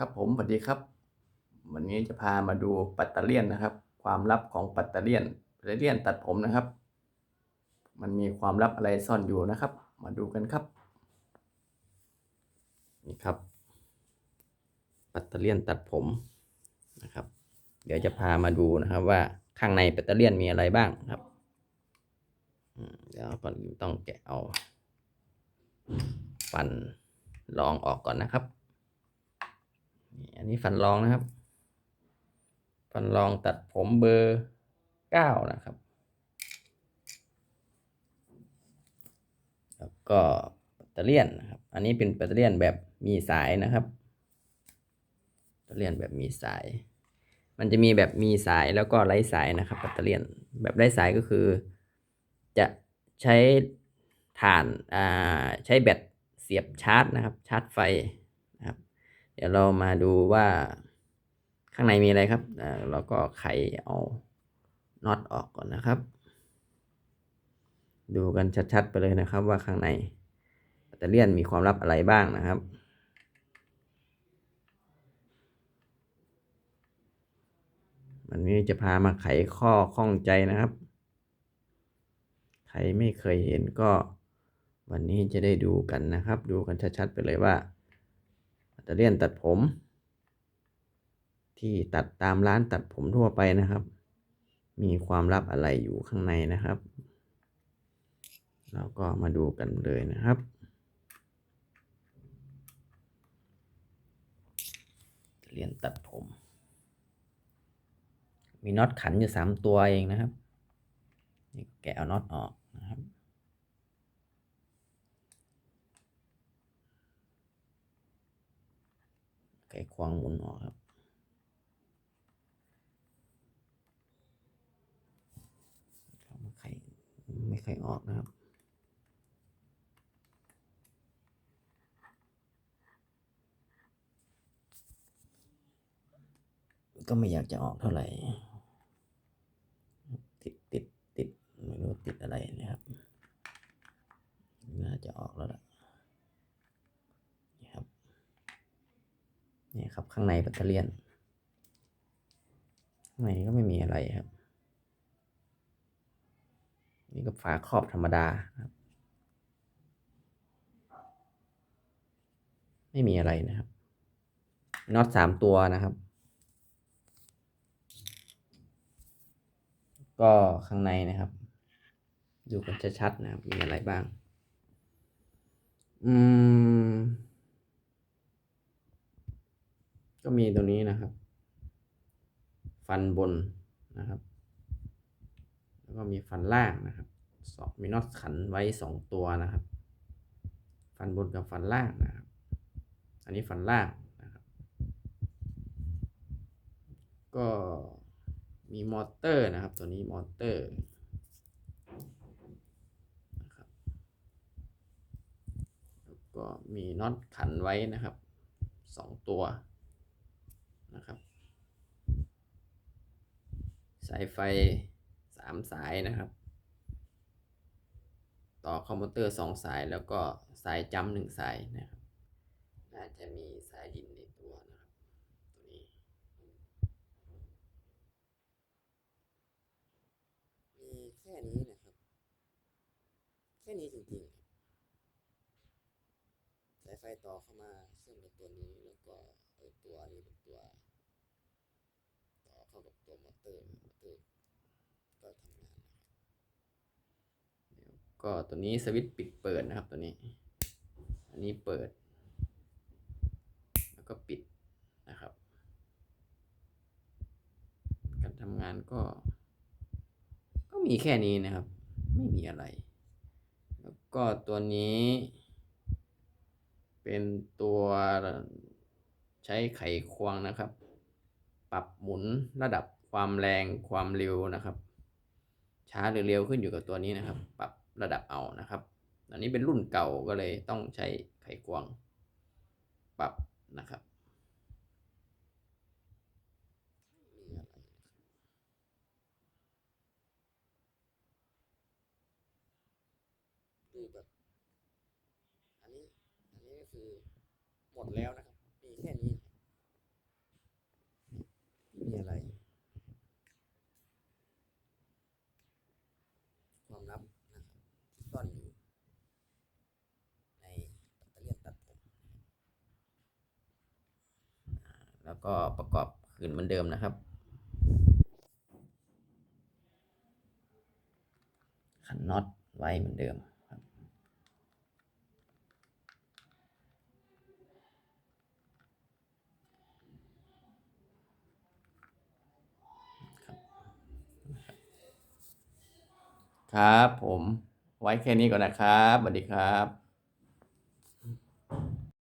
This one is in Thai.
ครับผมสวัสดีครับ วันนี้จะพามาดูปัตเตอเลียนนะครับ ความลับของปัตเตอเลียนปัตเตอเลียนตัดผมนะครับ มันมีความลับอะไรซ่อนอยู่นะครับ มาดูกันครับ นี่ครับ ปัตเตอเลียนตัดผมนะครับ เดี๋ยวจะพามาดูนะครับ ว่าข้างในปัตเตอเลียนมีอะไรบ้างครับเดี๋ยวก่อนต้องแกะเอา ฟันรองออกก่อนนะครับ อันนี้ฟันรองนะครับฟันรองตัดผมเบอร์เก้านะครับ แล้วก็แบตเตอเลียนะครับ อันนี้เป็นแบตเตอเลียนแบบมีสายนะครับแบตเตอเลียนแบบมีสาย มันจะมีแบบมีสายแล้วก็ไร้สายนะครับแบตเตอเลียนแบบไร้สายก็คือ จะใช้ถ่าน อ่า ใช้แบตเสียบชาร์จนะครับ ชาร์จไฟ เดี๋ยวเรามาดูว่าข้างในมีอะไรครับเราก็ไขเอาน็อตออกก่อนนะครับ ดูกันชัดๆไปเลยนะครับ ว่าข้างในแบตเตอรี่ยนมีความลับอะไรบ้างนะครับวันนี้จะพามาไขข้อข้องใจนะครับ ใครไม่เคยเห็นก็ วันนี้จะได้ดูกันนะครับ ดูกันชัดๆไปเลยว่า แบตเตอรี่ยนตัดผม ที่ตัดตามร้านตัดผมทั่วไปนะครับ มีความลับอะไรอยู่ข้างในนะครับ เราก็มาดูกันเลยนะครับเรียนตัดผม มีน็อตขันอยู่สามตัวเองนะครับนี่แกะเอาน็อตออกนะครับ ไขควงหมุนออกครับ ไม่ค่อยไม่ค่อยออกนะครับก็ไม่อยากจะออกเท่าไหร่ ติดติดติดไม่รู้ติดอะไรนะครับ น่าจะออกแล้วล่ะนี่ครับ ครับ ข้างในแบตเตอรี่ข้างในก็ไม่มีอะไรครับ นี่ก็ฝาครอบธรรมดาครับ ไม่มีอะไรนะครับน็อตสามตัวนะครับ ก็ข้างในนะครับ ดูกันชัดๆนะครับมีอะไรบ้าง อืม ก็มีตรงนี้นะครับ ฟันบนนะครับ แล้วก็มีฟันล่างนะครับสองมีน็อตขันไว้สองตัวนะครับ ฟันบนกับฟันล่างนะครับ อันนี้ฟันล่างนะครับ ก็มีมอเตอร์นะครับ ตัวนี้มอเตอร์นะครับแล้วก็มีน็อตขันไว้นะครับสองตัว นะครับ สายไฟสามสายนะครับ ต่อคอมพิวเตอร์สองสายแล้วก็สายจำหนึ่งสายนะครับ น่าจะมีสายดินในตัวนะครับตัวนี้มีแค่นี้นะครับ แค่นี้จริงๆสายไฟต่อเข้ามาเชื่อมกับตัวนี้แล้วก็ตัวนี้เป็นตัวต่อเข้ากับตัวมอเตอร์มอเตอร์ก็ทำงานนะครับเดี๋ยวก็ตัวนี้สวิตช์ปิดเปิดนะครับตัวนี้ อันนี้เปิด แล้วก็ปิดนะครับ การทำงานก็ ก็มีแค่นี้นะครับ ไม่มีอะไร แล้วก็ตัวนี้ เป็นตัวใช้ไขควงนะครับ ปรับหมุนระดับความแรงความเร็วนะครับ ช้าหรือเร็วขึ้นอยู่กับตัวนี้นะครับ ปรับระดับเอานะครับ อันนี้เป็นรุ่นเก่าก็เลยต้องใช้ไขควง ปรับนะครับดูแบบอันนี้ อันนี้ก็คือหมดแล้วนะครับ มีแค่นี้ ก็ประกอบคืนเหมือนเดิมนะครับ ขันน็อตไว้เหมือนเดิมครับครับผมไว้แค่นี้ก่อนนะครับสวัสดีครับ